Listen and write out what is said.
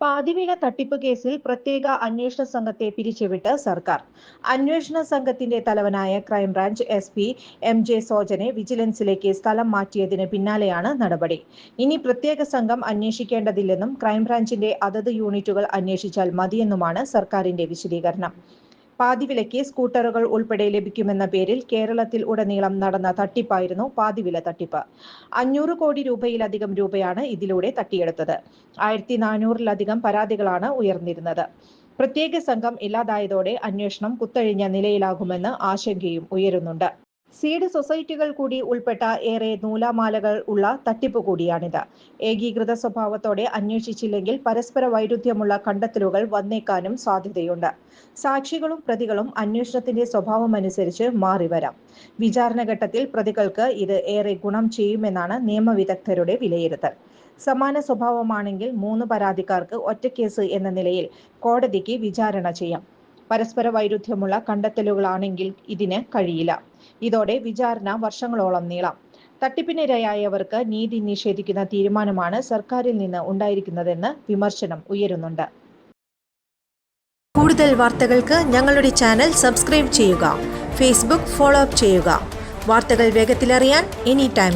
പാതിവില തട്ടിപ്പ് കേസിൽ പ്രത്യേക അന്വേഷണ സംഘത്തെ പിരിച്ചുവിട്ട് സർക്കാർ. അന്വേഷണ സംഘത്തിന്റെ തലവനായ crime branch S P M J സോജനെ വിജിലൻസിലേക്ക് സ്ഥലം മാറ്റിയതിന് പിന്നാലെയാണ് നടപടി. ഇനി പ്രത്യേക സംഘം അന്വേഷിക്കേണ്ടതില്ലെന്നും ക്രൈംബ്രാഞ്ചിന്റെ അതത് യൂണിറ്റുകൾ അന്വേഷിച്ചാൽ മതിയെന്നുമാണ് സർക്കാരിന്റെ വിശദീകരണം. പാതിവിലയ്ക്ക് സ്കൂട്ടറുകൾ ഉൾപ്പെടെ ലഭിക്കുമെന്ന പേരിൽ കേരളത്തിൽ ഉടനീളം നടന്ന തട്ടിപ്പായിരുന്നു പാതിവില തട്ടിപ്പ്. അഞ്ഞൂറ് കോടി രൂപയിലധികം രൂപയാണ് ഇതിലൂടെ തട്ടിയെടുത്തത്. ആയിരത്തി നാനൂറിലധികം പരാതികളാണ് ഉയർന്നിരുന്നത്. പ്രത്യേക സംഘം ഇല്ലാതായതോടെ അന്വേഷണം കുത്തഴിഞ്ഞ നിലയിലാകുമെന്ന് ആശങ്കയും ഉയരുന്നുണ്ട്. സീഡ് സൊസൈറ്റികൾ കൂടി ഉൾപ്പെട്ട ഏറെ നൂലാമാലകൾ ഉള്ള തട്ടിപ്പ് കൂടിയാണിത്. ഏകീകൃത സ്വഭാവത്തോടെ അന്വേഷിച്ചില്ലെങ്കിൽ പരസ്പര വൈരുദ്ധ്യമുള്ള കണ്ടെത്തലുകൾ വന്നേക്കാനും സാധ്യതയുണ്ട്. സാക്ഷികളും പ്രതികളും അന്വേഷണത്തിന്റെ സ്വഭാവമനുസരിച്ച് മാറിവരാം. വരാം ഘട്ടത്തിൽ പ്രതികൾക്ക് ഇത് ഏറെ ഗുണം ചെയ്യുമെന്നാണ് നിയമവിദഗ്ധരുടെ വിലയിരുത്തൽ. സമാന സ്വഭാവമാണെങ്കിൽ മൂന്ന് പരാതിക്കാർക്ക് ഒറ്റ കേസ് എന്ന നിലയിൽ കോടതിക്ക് വിചാരണ ചെയ്യാം. പരസ്പര വൈരുദ്ധ്യമുള്ള കണ്ടെത്തലുകളാണെങ്കിൽ ഇതിന് കഴിയില്ല. ഇതോടെ വിചാരണ വർഷങ്ങളോളം നീളാം. തട്ടിപ്പിനിരയായവർക്ക് നീതി നിഷേധിക്കുന്ന തീരുമാനമാണ് സർക്കാരിൽ നിന്ന് ഉണ്ടായിരിക്കുന്നതെന്ന് വിമർശനം ഉയരുന്നുണ്ട്. കൂടുതൽ വാർത്തകൾക്ക് ഞങ്ങളുടെ ചാനൽ സബ്സ്ക്രൈബ് ചെയ്യുക ഫേസ്ബുക്ക് ഫോളോ അപ്പ് ചെയ്യുക. വാർത്തകൾ വേഗത്തിലറിയാൻ എനി ടൈം